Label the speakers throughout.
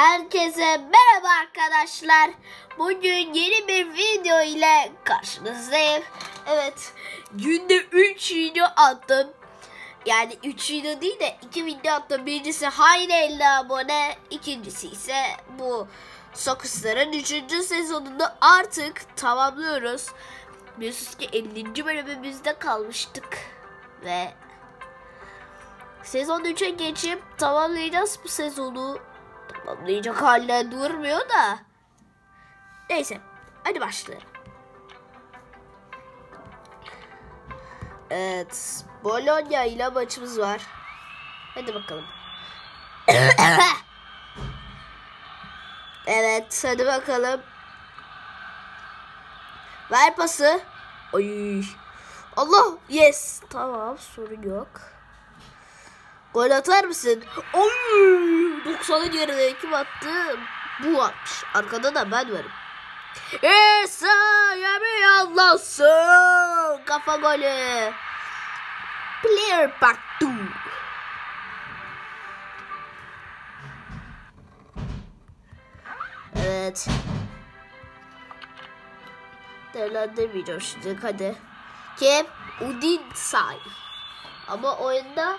Speaker 1: Herkese merhaba arkadaşlar. Bugün yeni bir video ile karşınızdayım. Evet, günde 3 video attım. Yani 3 video değil de 2 video attım. Birincisi Hayri 50 abone, ikincisi ise bu Sokusların 3. sezonunu artık tamamlıyoruz. Biliyorsunuz ki 50. bölümümüzde kalmıştık. Ve sezon 3'e geçip tamamlayacağız bu sezonu. Tamamlayacak haline durmuyor da. Neyse. Hadi başlayalım. Evet. Bologna ile maçımız var. Hadi bakalım. evet. Hadi bakalım. Ver pası. Ay. Allah. Yes. Tamam. Sorun yok. Gol atar mısın? Oy! 90'a geride kim attı? Bu atmış. Arkada da ben varım. İsa yemin Allah'sın. Kafa golü. Player baktı. Evet. Değerlendirmeyeceğim şimdi. Hadi. Kim? Udin say. Ama oyunda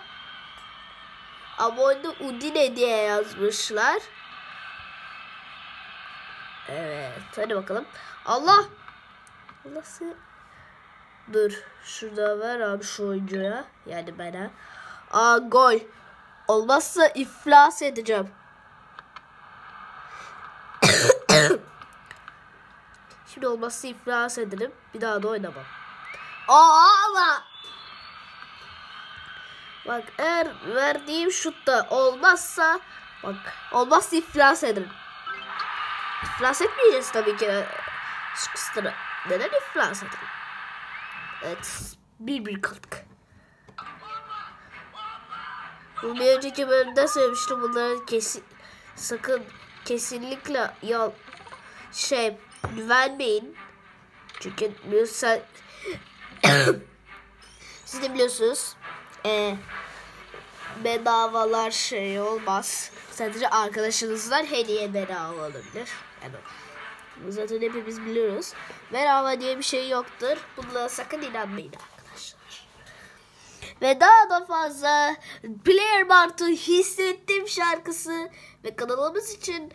Speaker 1: oyunda Udine diye yazmışlar. Evet. Hadi bakalım. Allah. Nasıl? Dur. Şurada ver abi şu oyuncuya. Yani bana. Aa gol. Olmazsa iflas edeceğim. Şimdi olmazsa iflas ederim. Bir daha da oynamam. Aa ama. Bak eğer verdiğim şutta olmazsa bak olmazsa iflas ederim. İflas etmeyeceğiz tabii ki. Sıkıstıra. Neden iflas ederim? Evet. Bir bir kaldık. Bu bir önceki bölümde söylemiştim. Bunları kesin sakın kesinlikle ya şey güvenmeyin. Çünkü biliyorsun siz de biliyorsunuz e, bedavalar şey olmaz. Sadece arkadaşınızdan hediye bedava olabilir. Yani zaten hepimiz biliyoruz. Bedava diye bir şey yoktur. Bunlara sakın inanmayın arkadaşlar. Ve daha da fazla Player Mart'ı hissettim şarkısı ve kanalımız için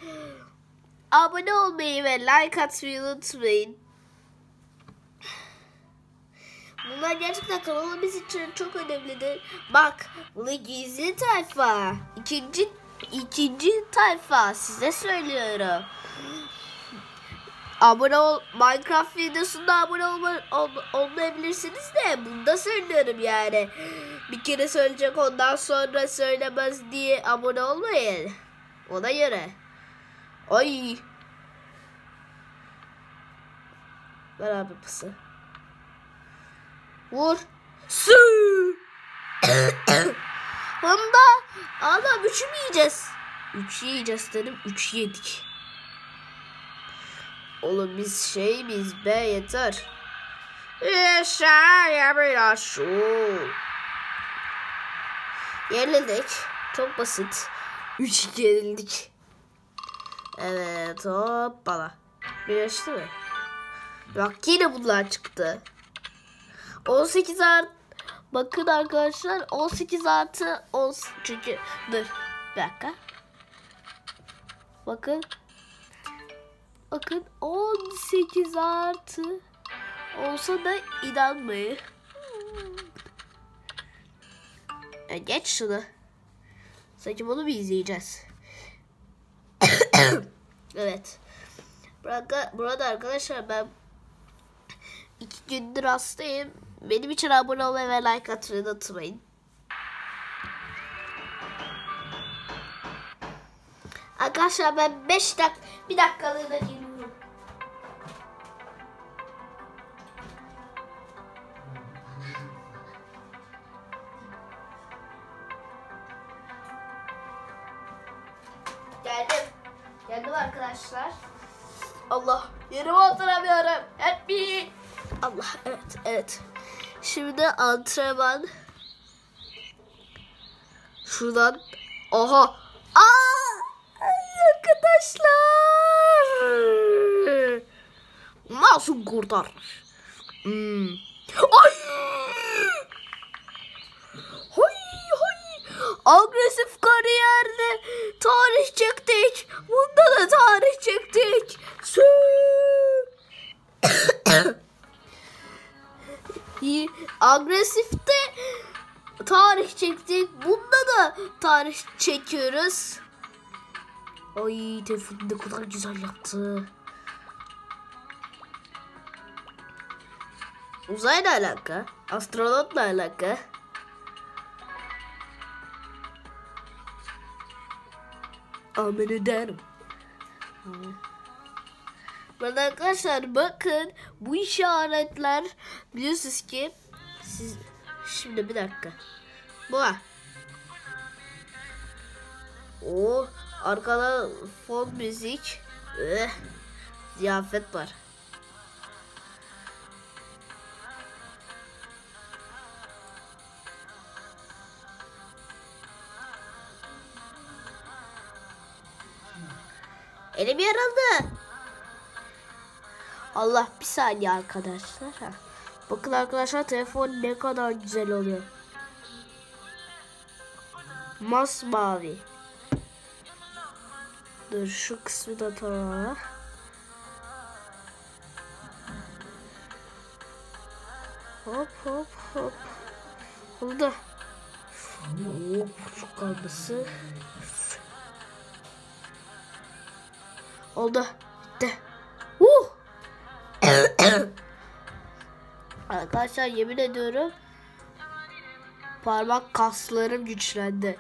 Speaker 1: abone olmayı ve like atmayı unutmayın. Bunlar gerçekten kanalımız için çok önemlidir. Bak bunu gizli tayfa. İkinci ikinci tayfa size söylüyorum. Abone ol Minecraft videosunda abone olma, ol, olmayabilirsiniz de bunda söylüyorum yani. Bir kere söyleyecek ondan sonra söylemez diye abone olmayın. Ona göre. Ay. Ver abi. Vur. Su. Bunda adam üçü mü yiyeceğiz? Üç yiyeceğiz dedim. Üç yedik. Oğlum biz şey biz be yeter. Yaşa biraz şu. Yenildik. Çok basit. Üç yenildik. Evet hoppala. Birleşti mi? Bak yine bunlar çıktı. 18 artı bakın arkadaşlar 18 artı 10 çünkü dur bir dakika. Bakın. Bakın 18 artı olsa da inanmayın. Ya geç şunu. Sanki bunu mu izleyeceğiz? Evet. Burada, burada arkadaşlar ben iki gündür hastayım benim için abone olmayı ve like atmayı unutmayın. Arkadaşlar ben 5 dak bir dakikalığına geliyorum. Geldim. Geldim arkadaşlar. Allah yerime oturamıyorum. Help me. Allah evet evet. Şimdi antrenman. Şuradan. Aha. Aa! Arkadaşlar. Nasıl kurtar? Hmm. Ay! Hay hay. Agresif kariyerde tarih çektik. Bunda da tarih çektik. Sü. Agresifte tarih çektik. Bunda da tarih çekiyoruz. Ay Tevfik ne kadar güzel yaptı. Uzayla alaka. Astronotla alaka. Amin ederim. Ben arkadaşlar bakın bu işaretler biliyorsunuz ki siz şimdi bir dakika. Bu. O arkada fon müzik. Eh, ziyafet var. Elim yarıldı. Allah bir saniye arkadaşlar. Ha. Bakın arkadaşlar telefon ne kadar güzel oluyor. Masmavi. Dur şu kısmı da tamam. Hop hop hop. Oldu. Hop şu kalması. Oldu. Bitti. Arkadaşlar yemin ediyorum parmak kaslarım güçlendi.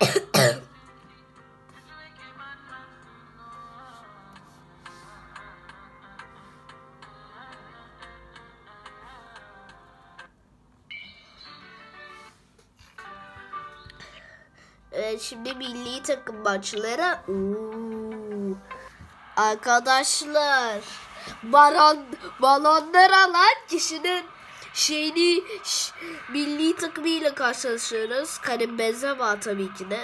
Speaker 1: Evet şimdi milli takım maçları. Oo. Arkadaşlar balon, balonları alan kişinin şeyini ş, milli takımıyla karşılaşıyoruz. Karim Benzema tabii ki de.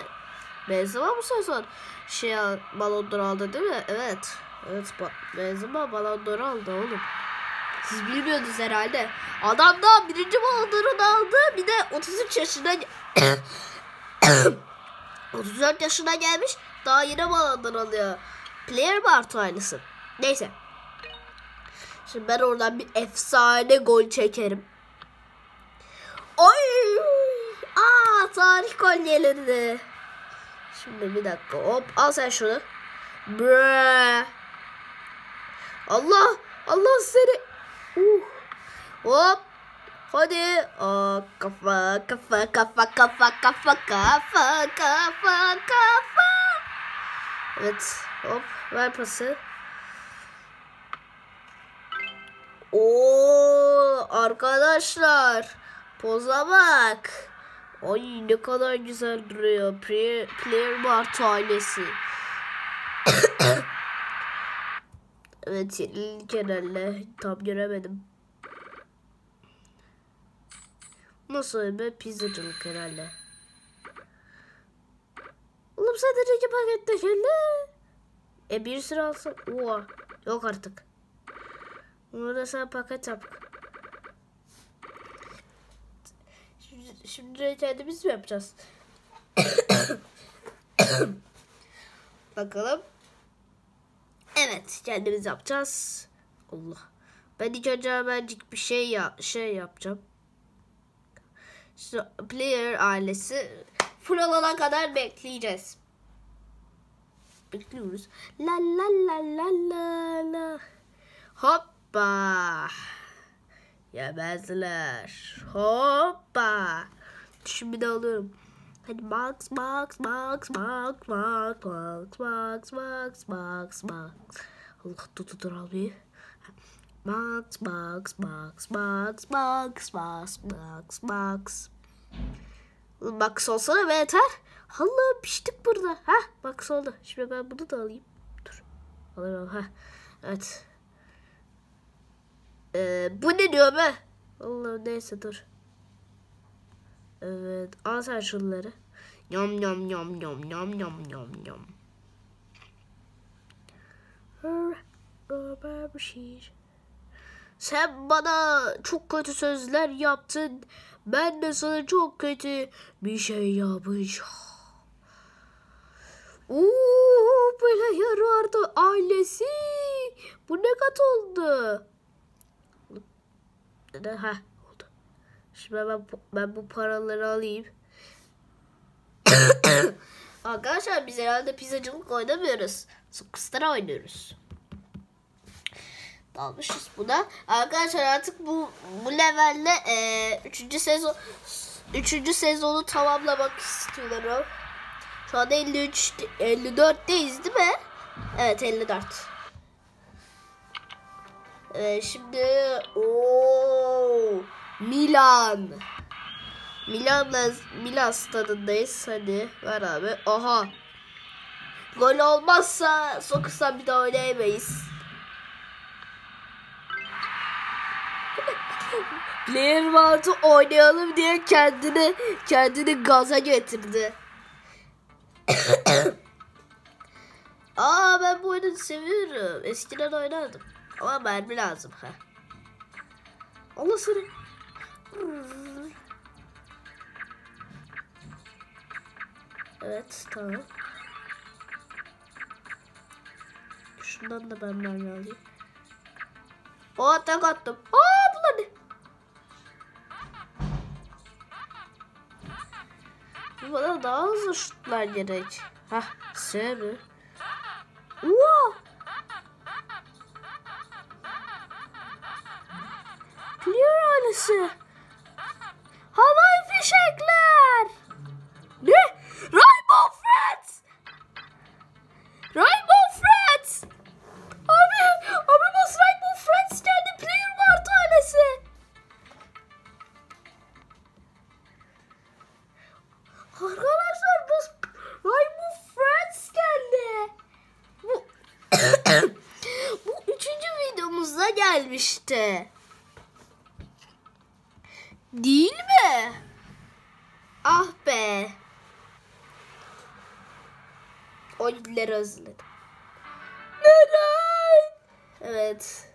Speaker 1: Benzema bu sezon şey balonları aldı değil mi? Evet. Evet Benzema balonları aldı oğlum. Siz bilmiyordunuz herhalde. Adam da birinci balonları aldı. Bir de 33 yaşında 34 yaşına gelmiş. Daha yine balondan alıyor. Player Bart ailesi. Neyse. Şimdi ben oradan bir efsane gol çekerim. Oy! Aa tarih kolyeleri. Şimdi bir dakika. Hop al sen şunu. Bre. Allah! Allah seni. Uh. Hop. Hadi. Aa, kafa kafa kafa kafa kafa kafa kafa kafa. Evet. Hop. Ver pası. Oo arkadaşlar. Poza bak. Ay ne kadar güzel duruyor. Player, player Mart ailesi. evet ilk herhalde. Tam göremedim. Nasıl be pizzacılık herhalde. Oğlum sadece iki pakette geldi. E bir sürü alsam. Oha. Yok artık. Bunu da sen paket yap. Şimdi, şimdi kendimiz mi yapacağız? Bakalım. Evet kendimiz yapacağız. Allah. Ben ilk önce hemencik bir şey ya şey yapacağım. İşte player ailesi full olana kadar bekleyeceğiz. Bekliyoruz. La la la la la la. Hoppa. Yemezler. Hoppa. Şimdi de alıyorum. Hadi box box box box box box box box box box. Allah tut dur abi. Box box box box box box box box. Box olsana be yeter. Allah piştik burada. Ha box oldu. Şimdi ben bunu da alayım. Dur. Alıyorum ha. Evet. Ee, bu ne diyor be? Allah neyse dur. Evet al sen şunları. Yom yom yom yom yom yom yom yom. bir şiir. Sen bana çok kötü sözler yaptın. Ben de sana çok kötü bir şey yapmış. Uuu böyle yer vardı ailesi. Bu ne kat oldu? Ha oldu. Şimdi ben, ben bu paraları alayım. Arkadaşlar biz herhalde pizzacılık oynamıyoruz. Sıkıstıra oynuyoruz. Dalmışız buna. Arkadaşlar artık bu bu levelle e, 3. sezon 3. sezonu tamamlamak istiyorum. Şu anda 53 54'teyiz değil mi? Evet 54. Ee, şimdi o Milan. Milan'la Milan stadındayız. Hadi ver abi. Aha. Gol olmazsa sokursam bir daha oynayamayız. Vardı oynayalım diye kendini kendini gaza getirdi. Aa ben bu oyunu seviyorum. Eskiden oynardım. Ama mermi lazım. ha. Allah seni. Evet tamam. Şundan da ben mermi alayım. O tek attım. Aa Bana daha hızlı şutlar gerek. Hah S mi? Wow. Clear ailesi. Gelmişti. Değil mi? Ah be. O lidleri özledim. Neden? Evet.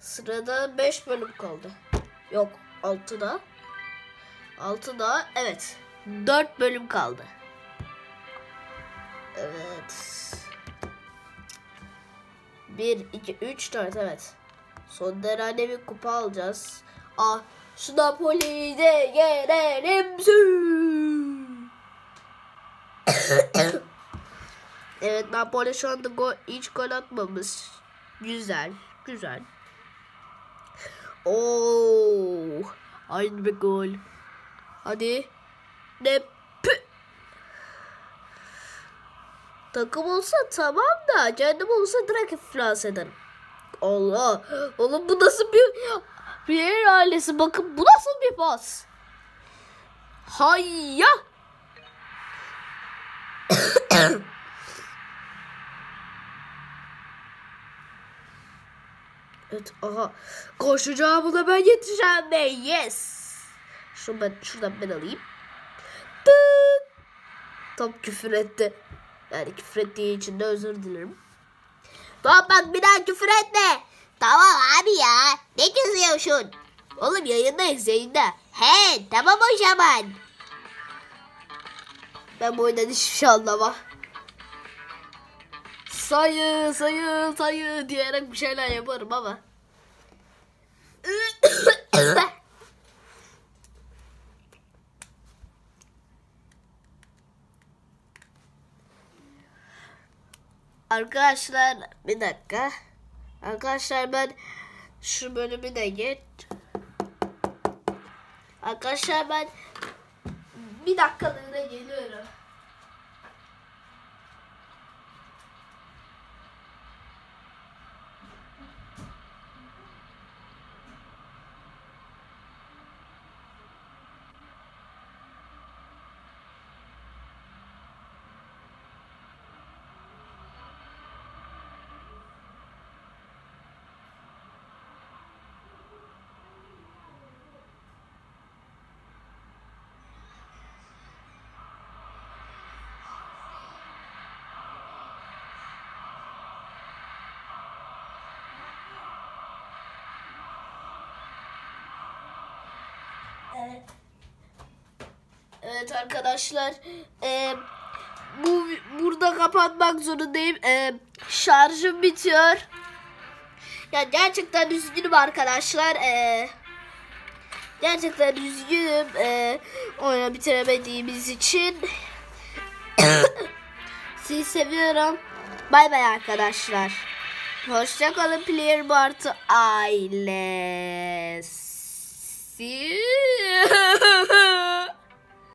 Speaker 1: Sırada 5 bölüm kaldı. Yok 6'da. 6'da evet. 4 bölüm kaldı. Evet. 1, 2, 3, 4 evet. Son herhalde bir kupa alacağız. Ah şu Napoli'yi de yenelim. evet Napoli şu anda gol, hiç gol atmamış. Güzel. Güzel. Oo, aynı bir gol. Hadi. Ne? Takım olsa tamam da kendim olsa direkt iflas ederim. Allah. Oğlum bu nasıl bir bir ailesi bakın bu nasıl bir pas? Hayya. evet aha. Koşacağımı ben yetişeceğim de yes. Şunu ben, şuradan ben alayım. Tık. Tam küfür etti. Yani küfür ettiği için de özür dilerim. Tamam bak bir daha küfür etme. Tamam abi ya. Ne kızıyorsun? Oğlum yayındayız yayında. He tamam o zaman. Ben bu oyundan hiçbir şey anlamam. Sayı sayı sayı diyerek bir şeyler yaparım ama. Arkadaşlar bir dakika. Arkadaşlar ben şu bölümü de geç. Arkadaşlar ben bir dakikalığına geliyorum.
Speaker 2: Evet.
Speaker 1: Evet arkadaşlar. E, bu burada kapatmak zorundayım. E, şarjım bitiyor. Ya gerçekten üzgünüm arkadaşlar. E, gerçekten üzgünüm. E, oyunu bitiremediğimiz için. Sizi seviyorum. Bay bay arkadaşlar. Hoşçakalın Player Martı ailesi.